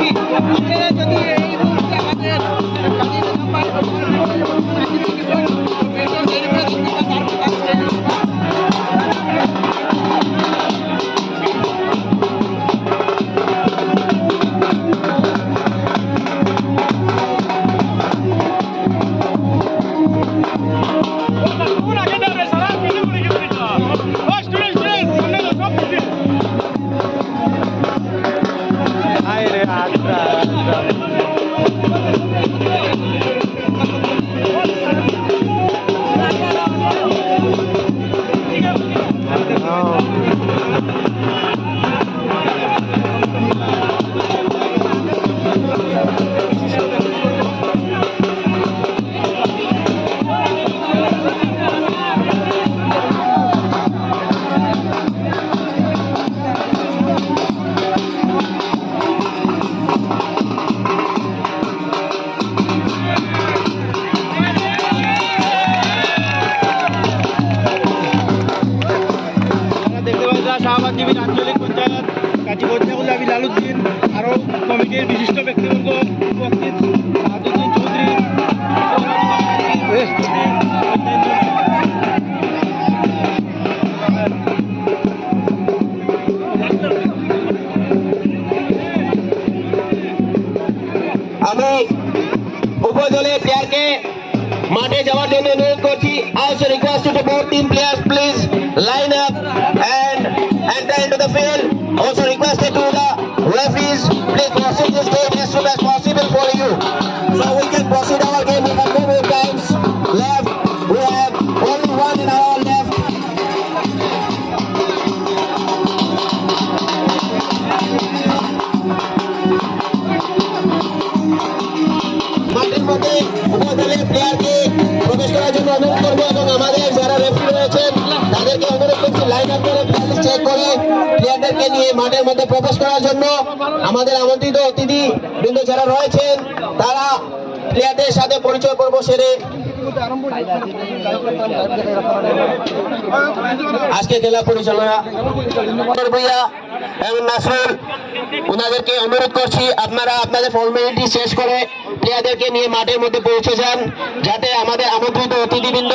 Thank you. Rockstar. সমিতির বিশিষ্ট ব্যক্তিবর্গ উপস্থিত সাহাদুদ্দিন চৌধুরী আমি উপদলীয় প্লেয়ারকে মাঠে যাওয়ার জন্য অনুরোধ করছি also request to the both team players please line up and enter into the field also requested to the referees please proceed this game as soon as possible for you so we can proceed our game we have no more times left we have only one in our left মাঠের মধ্যে উপদলের প্লেয়ারকে প্রবেশ করার জন্য অনুরোধ করবো ওনাদেরকে অনুরোধ করছি আপনারা আপনাদের ফর্মালিটি শেষ করে প্লেয়ারদেরকে নিয়ে মাঠের মধ্যে পৌঁছে যান, যাতে আমাদের আমন্ত্রিত অতিথিবৃন্দ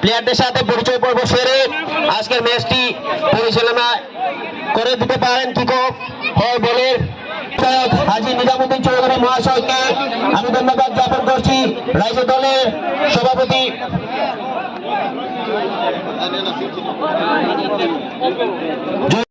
প্লেয়ারদের সাথে পরিচয় পর্ব সেরে আজকের ম্যাচটি পরিচালনা করে দিতে পারেন কিক অফ হয় বলে হাজি নিজামুদ্দিন চৌধুরী মহাশয়কে আমি ধন্যবাদ জ্ঞাপন করছি। রাজ্য দলের সভাপতি।